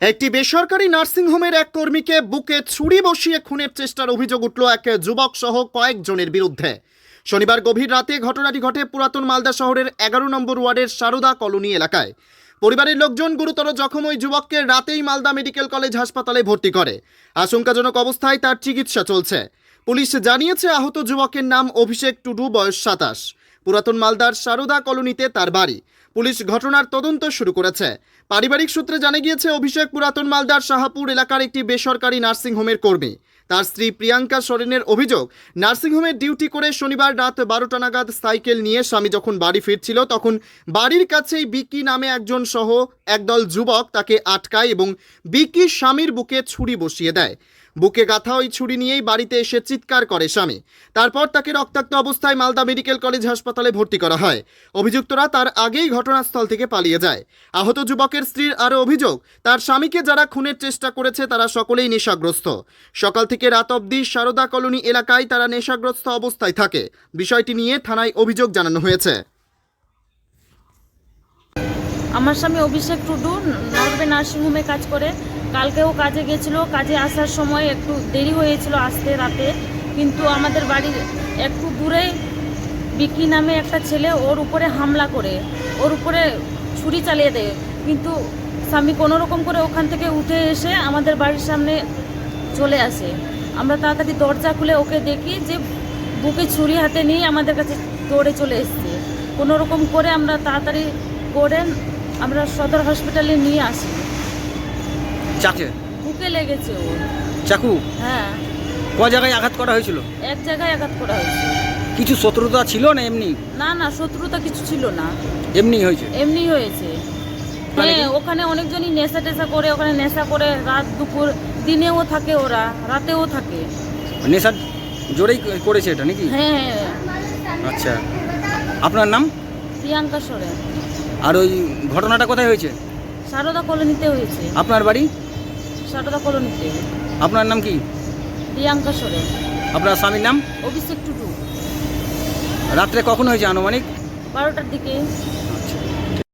একটি বেসরকারি নার্সিংহোমের এক কর্মীকে বুকে ছুরি বসিয়ে খুনের চেষ্টার অভিযোগ উঠল এক যুবক সহ কয়েকজনের বিরুদ্ধে। শনিবার গভীর রাতে ঘটনাটি ঘটে পুরাতন মালদা শহরের এগারো নম্বর ওয়ার্ডের সারদা কলোনি এলাকায়। পরিবারের লোকজন গুরুতর জখম ওই যুবককে রাতেই মালদা মেডিকেল কলেজ হাসপাতালে ভর্তি করে। আশঙ্কাজনক অবস্থায় তার চিকিৎসা চলছে। পুলিশ জানিয়েছে আহত যুবকের নাম অভিষেক টুডু, বয়স সাতাশ। পুরাতন মালদার সারদা কলোনিতে তার বাড়ি। পুলিশ ঘটনার তদন্ত শুরু করেছে। পারিবারিক সূত্রে জানা গিয়েছে, অভিষেক পুরাতন মালদার শাহাপুর এলাকার একটি বেসরকারি নার্সিংহোমের কর্মী। তার স্ত্রী প্রিয়াঙ্কা সরেনের অভিযোগ নার্সিংহোমে ডিউটি করে শনিবার রাত বারোটা নাগাদ সাইকেল নিয়ে স্বামী যখন বাড়ি ফিরছিল, তখন বাড়ির কাছেই বিকি নামে একজন সহ একদল যুবক তাকে আটকায় এবং বিকি স্বামীর বুকে ছুরি বসিয়ে দেয়। বুকে গাথা ওই ছুরি নিয়েই বাড়িতে এসে চিৎকার করে স্বামী। তারপর তাকে রক্তাক্ত অবস্থায় মালদা মেডিকেল কলেজ হাসপাতালে ভর্তি করা হয়। অভিযুক্তরা তার আগেই ঘটনাস্থল থেকে পালিয়ে যায়। আহত যুবকের স্ত্রীর আরও অভিযোগ, তার স্বামীকে যারা খুনের চেষ্টা করেছে তারা সকলেই নেশাগ্রস্ত। সকাল থেকে রাত অবধি সারদা কলোনি এলাকায় তারা নেশাগ্রস্ত অবস্থায় থাকে। বিষয়টি নিয়ে থানায় অভিযোগ জানানো হয়েছে। আমার স্বামী অভিষেক টুডু নরবে নার্সিংহোমে কাজ করে। কালকেও কাজে গেছিল, কাজে আসার সময় একটু দেরি হয়েছিল আসতে রাতে, কিন্তু আমাদের বাড়ির একটু দূরে বিকি নামে একটা ছেলে ওর উপরে হামলা করে, ওর উপরে ছুরি চালিয়ে দেয়। কিন্তু স্বামী কোনো রকম করে ওখান থেকে উঠে এসে আমাদের বাড়ির সামনে চলে আসে। আমরা তাড়াতাড়ি দরজা খুলে ওকে দেখি যে বুকে ছুরি হাতে নিয়ে আমাদের কাছে দৌড়ে চলে এসছে। কোনো রকম করে আমরা তাড়াতাড়ি করে আমরা সদর হসপিটালে নিয়ে আসি। চাকে? বুকে লেগেছে ওর চাকু? হ্যাঁ। ক জায়গায় আঘাত করা হয়েছিল? এক জায়গায় আঘাত করা হয়েছে। কিছু শত্রুতা ছিল না এমনি? না না শত্রুতা কিছু ছিল না। এমনি হয়েছে? এমনি হয়েছে। মানে হ্যাঁ ওখানে অনেকজনই নেশা টেশা করে ওখানে নেশা করে রাত দুপুর দিনেও থাকে ওরা রাতেও থাকে। নেশার জোরেই করেছে এটা নাকি? হ্যাঁ হ্যাঁ। আচ্ছা। আপনার নাম? প্রিয়াঙ্কা সোরেন। আর ওই ঘটনাটা কোথায় হয়েছে? সারদা কলোনিতে হয়েছে। আপনার বাড়ি? সারদা কলোনিতে আপনার নাম কি? প্রিয়াঙ্কা সোরেন। আপনার স্বামীর নাম? অভিষেক টুটু। রাত্রে কখন হয়েছে আনুমানিক? বারোটার দিকে।